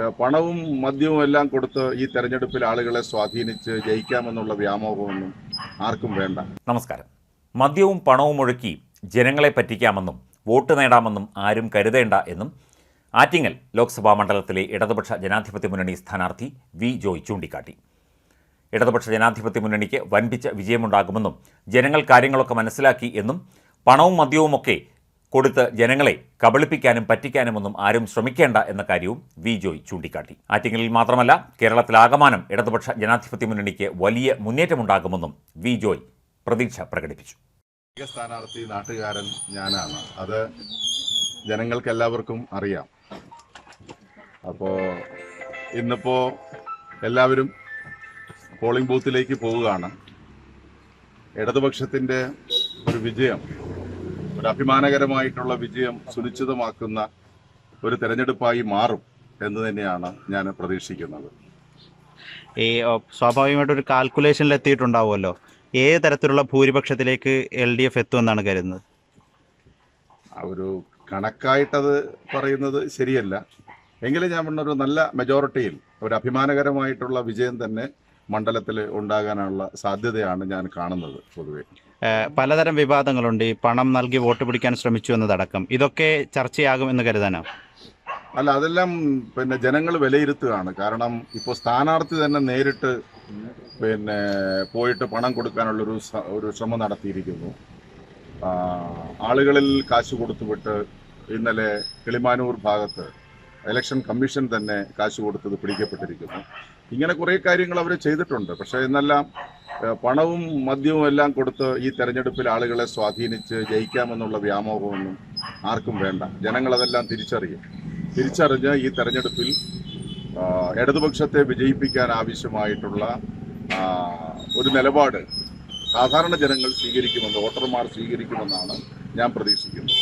പണവും മദ്യവും എല്ലാം കൊടുത്ത് ഈ തെരഞ്ഞെടുപ്പിൽ ആളുകളെ സ്വാധീനിച്ച് ജയിക്കാമെന്നുള്ള വ്യാമോഹമൊന്നും ആർക്കും വേണ്ട. നമസ്കാരം. മദ്യവും പണവും ഒഴുക്കി ജനങ്ങളെ പറ്റിക്കാമെന്നും വോട്ട് നേടാമെന്നും ആരും കരുതേണ്ട എന്നും ആറ്റിങ്ങൽ ലോക്സഭാ മണ്ഡലത്തിലെ ഇടതുപക്ഷ ജനാധിപത്യ മുന്നണി സ്ഥാനാർത്ഥി വി ജോയ് ചൂണ്ടിക്കാട്ടി. ഇടതുപക്ഷ ജനാധിപത്യ മുന്നണിക്ക് വൻപിച്ച വിജയമുണ്ടാകുമെന്നും ജനങ്ങൾ കാര്യങ്ങളൊക്കെ മനസ്സിലാക്കി എന്നും പണവും മദ്യവുമൊക്കെ കൊടുത്ത് ജനങ്ങളെ കബളിപ്പിക്കാനും പറ്റിക്കാനുമൊന്നും ആരും ശ്രമിക്കേണ്ട എന്ന കാര്യവും വി ജോയ് ചൂണ്ടിക്കാട്ടി. ആറ്റിങ്ങലിൽ മാത്രമല്ല കേരളത്തിലാകമാനം ഇടതുപക്ഷ ജനാധിപത്യ മുന്നണിക്ക് വലിയ മുന്നേറ്റമുണ്ടാകുമെന്നും വി ജോയ് പ്രതീക്ഷ പ്രകടിപ്പിച്ചു. സ്ഥാനാർത്ഥി നാട്ടുകാരൻ ഞാനാണ്. അത് ജനങ്ങൾക്ക് എല്ലാവർക്കും അറിയാം. അപ്പോൾ ഇന്നിപ്പോ എല്ലാവരും പോളിംഗ് ബൂത്തിലേക്ക് പോവുകയാണ്. ഇടതുപക്ഷത്തിന്റെ ഒരു വിജയം ഒരു അഭിമാനകരമായിട്ടുള്ള വിജയം സുനിശ്ചിതമാക്കുന്ന ഒരു തെരഞ്ഞെടുപ്പായി മാറും എന്ന് തന്നെയാണ് ഞാൻ പ്രതീക്ഷിക്കുന്നത്. ഈ സ്വാഭാവികമായിട്ട് ഒരു കാൽക്കുലേഷനിൽ എത്തിയിട്ടുണ്ടാവുമല്ലോ. ഏത് തരത്തിലുള്ള ഭൂരിപക്ഷത്തിലേക്ക് എൽ ഡി എഫ് എത്തുമെന്നാണ് കരുതുന്നത്? ഒരു കണക്കായിട്ടത് പറയുന്നത് ശരിയല്ല. എങ്കിലും ഞാൻ പറഞ്ഞ ഒരു നല്ല മെജോറിറ്റിയിൽ ഒരു അഭിമാനകരമായിട്ടുള്ള വിജയം തന്നെ മണ്ഡലത്തിൽ ഉണ്ടാകാനുള്ള സാധ്യതയാണ് ഞാൻ കാണുന്നത് പൊതുവെ. പലതരം വിവാദങ്ങളുണ്ട്. ഈ പണം നൽകി വോട്ട് പിടിക്കാൻ ശ്രമിച്ചു എന്നതടക്കം. ഇതൊക്കെ ചർച്ചയാകും എന്ന് കരുതാനോ? അല്ല അതെല്ലാം പിന്നെ ജനങ്ങൾ വിലയിരുത്തുകയാണ്. കാരണം ഇപ്പോൾ സ്ഥാനാർത്ഥി തന്നെ നേരിട്ട് പിന്നെ പോയിട്ട് പണം കൊടുക്കാനുള്ളൊരു ഒരു ശ്രമം നടത്തിയിരിക്കുന്നു. ആളുകളിൽ കാശ് കൊടുത്തുവിട്ട് ഇന്നലെ കിളിമാനൂർ ഭാഗത്ത് ഇലക്ഷൻ കമ്മീഷൻ തന്നെ കാശ് കൊടുത്തത് പിടിക്കപ്പെട്ടിരിക്കുന്നു. ഇങ്ങനെ കുറേ കാര്യങ്ങൾ അവർ ചെയ്തിട്ടുണ്ട്. പക്ഷേ എന്നെല്ലാം പണവും മദ്യവും എല്ലാം കൊടുത്ത് ഈ തെരഞ്ഞെടുപ്പിൽ ആളുകളെ സ്വാധീനിച്ച് ജയിക്കാമെന്നുള്ള വ്യാമോഹമൊന്നും ആർക്കും വേണ്ട. ജനങ്ങളതെല്ലാം തിരിച്ചറിയും. തിരിച്ചറിഞ്ഞ് ഈ തെരഞ്ഞെടുപ്പിൽ ഇടതുപക്ഷത്തെ വിജയിപ്പിക്കാൻ ആവശ്യമായിട്ടുള്ള ഒരു നിലപാട് സാധാരണ ജനങ്ങൾ സ്വീകരിക്കുമെന്ന് വോട്ടർമാർ സ്വീകരിക്കുമെന്നാണ് ഞാൻ പ്രതീക്ഷിക്കുന്നത്.